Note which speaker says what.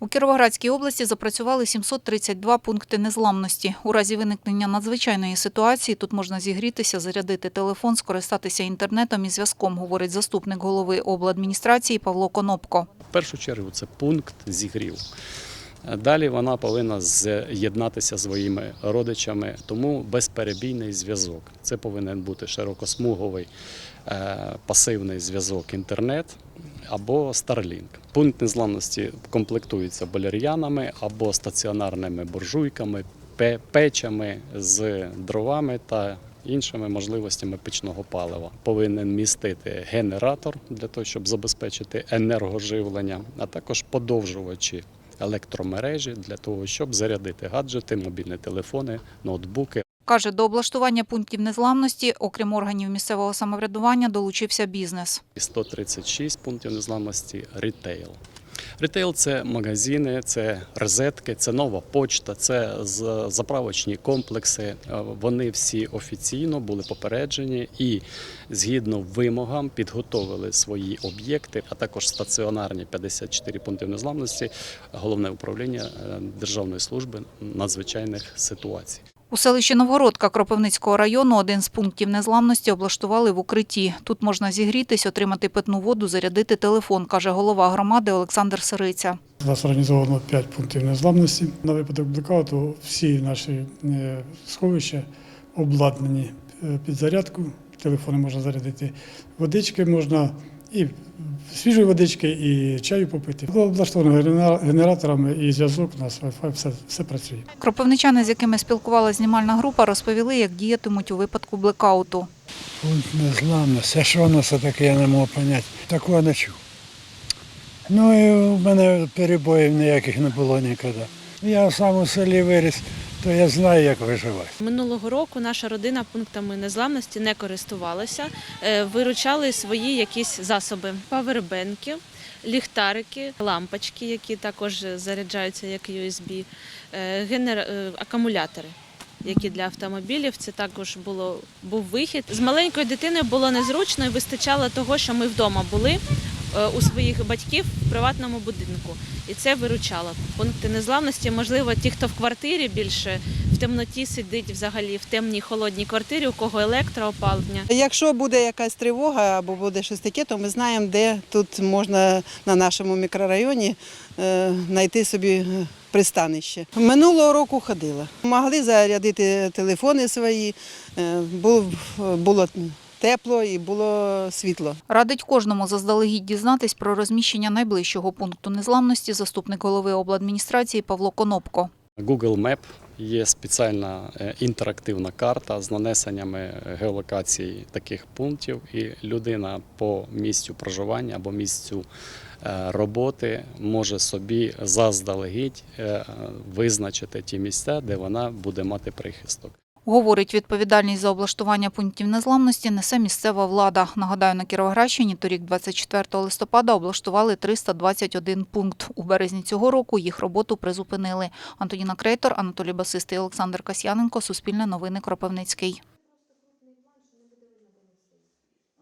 Speaker 1: У Кіровоградській області запрацювали 732 пункти незламності. У разі виникнення надзвичайної ситуації тут можна зігрітися, зарядити телефон, скористатися інтернетом і зв'язком, говорить заступник голови обладміністрації Павло Конопко.
Speaker 2: В першу чергу це пункт зігрів. Далі вона повинна з'єднатися своїми родичами, тому безперебійний зв'язок. Це повинен бути широкосмуговий е, пасивний зв'язок інтернет або Starlink. Пункт незламності комплектується боляр'янами або стаціонарними буржуйками, печами з дровами та іншими можливостями пічного палива. Повинен містити генератор для того, щоб забезпечити енергоживлення, а також подовжувачі електромережі для того, щоб зарядити гаджети, мобільні телефони, ноутбуки.
Speaker 1: Каже, до облаштування пунктів незламності, окрім органів місцевого самоврядування, долучився бізнес.
Speaker 2: І 136 пунктів незламності рітейл. Рітейл це магазини, це розетки, це нова почта, це заправочні комплекси. Е, Вони всі офіційно були попереджені і згідно вимогам підготовили свої об'єкти, а також стаціонарні 54 пункти незламності, головне управління е, Державної служби надзвичайних ситуацій.
Speaker 1: У селищі Новгородка Кропивницького району один з пунктів незламності облаштували в укритті. Тут можна зігрітись, отримати питну воду, зарядити телефон, каже голова громади Олександр Сириця.
Speaker 3: У нас організовано 5 пунктів незламності. На випадок блекауту всі наші е, сховища обладнані е, під зарядку. Телефони можна зарядити, водички можна і свіжої водички, і чаю попити. Облаштовано генераторами і зв'язок у нас Wi-Fi, все, все працює.
Speaker 1: Кропивничани, з якими спілкувалася знімальна група, розповіли, як діятимуть у випадку блекауту.
Speaker 4: Пункт незламності. А що воно це таке, я не можу поняти. Такого не чув. Ну і у мене перебоїв ніяких не було ніколи. Я сам у селі виріс, то я знаю, як виживати.
Speaker 5: Минулого року наша родина пунктами незламності не користувалася, Е, виручали свої якісь засоби: павербенки, ліхтарики, лампочки, які також заряджаються як USB, е, генера... е, акумулятори. Які для автомобілів це також було був вихід. З маленькою дитиною було незручно і вистачало того, що ми вдома були у своїх батьків в приватному будинку, і це виручало. Пункти незламності, можливо, ті, хто в квартирі більше в темноті сидить взагалі в темній холодній квартирі, у кого електроопалення.
Speaker 6: Якщо буде якась тривога або буде щось таке, то ми знаємо, де тут можна на нашому мікрорайоні е, знайти собі е, пристанище. Минулого року ходила. Могли зарядити телефони свої, е, було тепло і було світло.
Speaker 1: Радить кожному заздалегідь дізнатись про розміщення найближчого пункту незламності заступник голови обладміністрації Павло Конопко.
Speaker 2: Google Map є спеціальна е, інтерактивна карта з нанесеннями геолокації таких пунктів, і людина по місцю проживання або місцю е, роботи може собі заздалегідь е, визначити ті місця, де вона буде мати прихисток.
Speaker 1: Говорить, відповідальність за облаштування пунктів незламності несе місцева влада. Нагадаю, на Кіровоградщині торік 24 листопада облаштували 321 пункт. У березні цього року їх роботу призупинили. Антоніна Крейтор, Анатолій Басистий, Олександр Касьяненко, Суспільне новини Кропивницький.